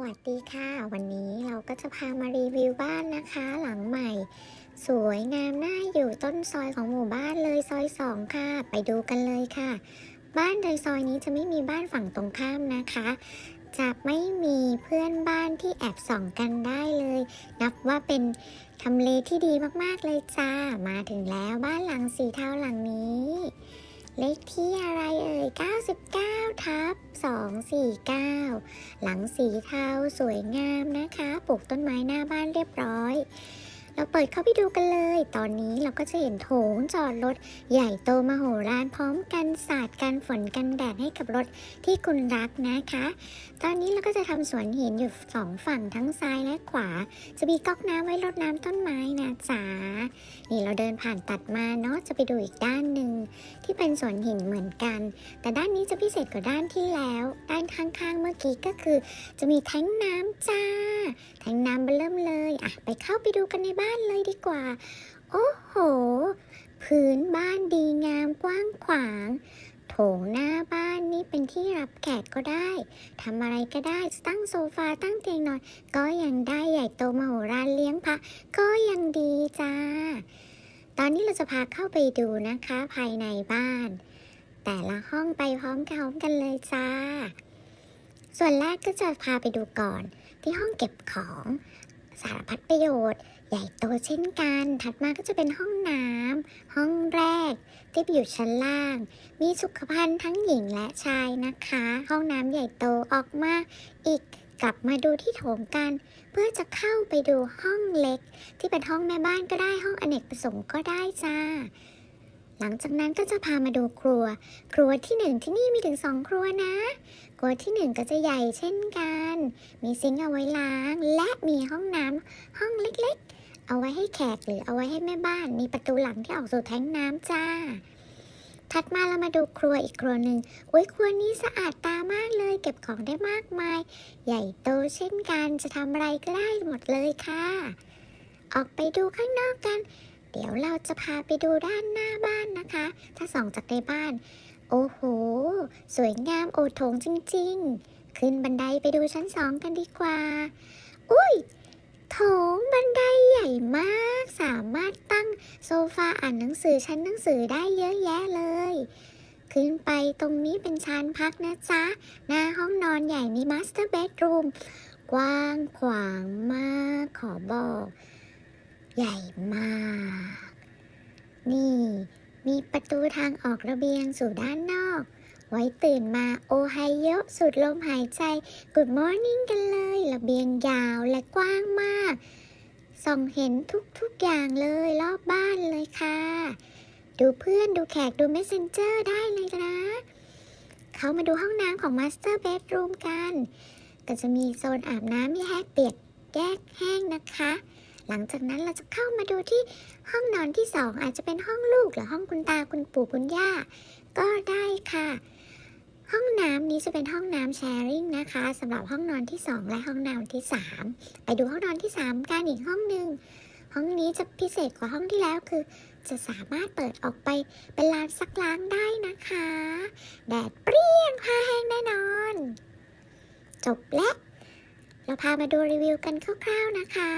วัสดีค่ะ วันนี้เราก็จะพามารีวิวบ้านนะคะ หลังใหม่ สวยงามน่าอยู่ต้นซอยของหมู่บ้านเลยซอยสองค่ะ ไปดูกันเลยค่ะ บ้านในซอยนี้จะไม่มีบ้านฝั่งตรงข้ามนะคะ จะไม่มีเพื่อนบ้านที่แอบส่องกันได้เลย นับว่าเป็นทำเลที่ดีมากๆเลยจ้า มาถึงแล้วบ้านหลังสีเทาหลังนี้ เลขที่อะไรเอ่ย 99 ทับ 249 หลังสีเทาสวยงามนะคะ ปลูกต้นไม้หน้าบ้านเรียบร้อย เราเปิดเข้าไปดูกันเลย ตอนนี้เราก็จะเห็นโถงจอดรถ ใหญ่โตมโหฬารพร้อมกันสาดกันฝนกันแดดให้กับรถที่คุณรักนะคะ ตอนนี้เราก็จะทำสวนหินอยู่สองฝั่งทั้งซ้ายและขวา จะมีก๊อกน้ำไว้รดน้ำต้นไม้นะจ๊ะนี่เราเดินผ่านตัดมาเนาะจะไปดูอีกด้านหนึ่งที่เป็นสวนหินเหมือนกัน แต่ด้านนี้จะพิเศษกว่าด้านที่แล้ว ด้านข้างๆเมื่อกี้ก็คือ จะมีแท้งน้ำจ้าแท้งน้ำเริ่มเลยอะไปเข้าไปดูกันในบ้านานเลยดีกว่า โอ้โห พื้นบ้านดีงามกว้างขวาง โถงหน้าบ้านนี่เป็นที่รับแขกก็ได้ทำอะไรก็ได้ตั้งโซฟาตั้งเตียงนอน ก็ยังได้ใหญ่โตมโหฬารเลี้ยงพระก็ยังดีจ้า ตอนนี้เราจะพาเข้าไปดูนะคะ ภายในบ้าน แต่ละห้องไปพร้อมกันพร้อมกันเลยจ้าส่วนแรกก็จะพาไปดูก่อนที่ห้องเก็บของ สารพัดประโยชน์ ใหญ่โตเช่นกัน ถัดมาก็จะเป็นห้องน้ำห้องแรก ที่อยู่ชั้นล่าง มีสุขภัณฑ์ทั้งหญิงและชายนะคะ ห้องน้ำใหญ่โตออกมาอีกกลับมาดูที่โถงกัน เพื่อจะเข้าไปดูห้องเล็ก ที่เป็นห้องแม่บ้านก็ได้ห้องอเนกประสงค์ก็ได้จ้า หลังจากนั้นก็จะพามาดูครัว ครัวที่หนึ่งที่นี่มีถึงสองครัวนะ ครัวที่หนึ่งก็จะใหญ่เช่นกัน มีซิงค์เอาไว้ล้าง และมีห้องน้ำห้องเล็กๆ เอาไว้ให้แขกหรือเอาไว้ให้แม่บ้าน มีประตูหลังที่ออกสู่แท้งน้ำจ้า ถัดมาเรามาดูครัวอีกครัวหนึ่งอุ้ยครัวนี้สะอาดตามากเลย เก็บของได้มากมาย ใหญ่โตเช่นกัน จะทำอะไรก็ได้หมดเลยค่ะ ออกไปดูข้างนอกกัน เดี๋ยวเราจะพาไปดูด้านหน้าบ้านนะคะ ถ้าส่องจากในบ้าน โอ้โห สวยงามโอโถงจริง ๆ ขึ้นบันไดไปดูชั้นสองกันดีกว่า อุ้ยโถงบันไดใหญ่มาก สามารถตั้งโซฟาอ่านหนังสือชั้นหนังสือได้เยอะแยะเลย ขึ้นไปตรงนี้เป็นชานพักนะจ๊ะ หน้าห้องนอนใหญ่มีมาสเตอร์เบดรูมกว้างขวางมากขอบอก ใหญ่มาก นี่ มีประตูทางออกระเบียงสู่ด้านนอก ไว้ตื่นมาโอไฮโอสุดลมหายใจ Good Morning กันเลย ระเบียงยาวและกว้างมาก ส่องเห็นทุกๆอย่างเลยรอบบ้านเลยค่ะ ดูเพื่อนดูแขกดู Messenger ได้เลยนะเขามาดูห้องน้ำของ Master Bedroom กัน ก็จะมีโซนอาบน้ำแยกเปียกแยกแห้งนะคะ หลังจากนั้นเราจะเข้ามาดูที่ห้องนอนที่สองอาจจะเป็นห้องลูกหรือห้องคุณตาคุณปู่คุณย่า ก็ได้ค่ะ ห้องน้ำนี้จะเป็นห้องน้ำแชร์ริงนะคะสำหรับห้องนอนที่ 2 และห้องนอนที่ 3 ไปดูห้องนอนที่ 3 กันอีกห้องหนึ่งห้องนี้จะพิเศษกว่าห้องที่แล้วคือ จะสามารถเปิดออกไปเป็นลานซักล้างได้นะคะ แดดเปรี้ยงผ้าแห้งแน่นอน จบแล้วเราพามาดูรีวิวกันคร่าวๆนะคะ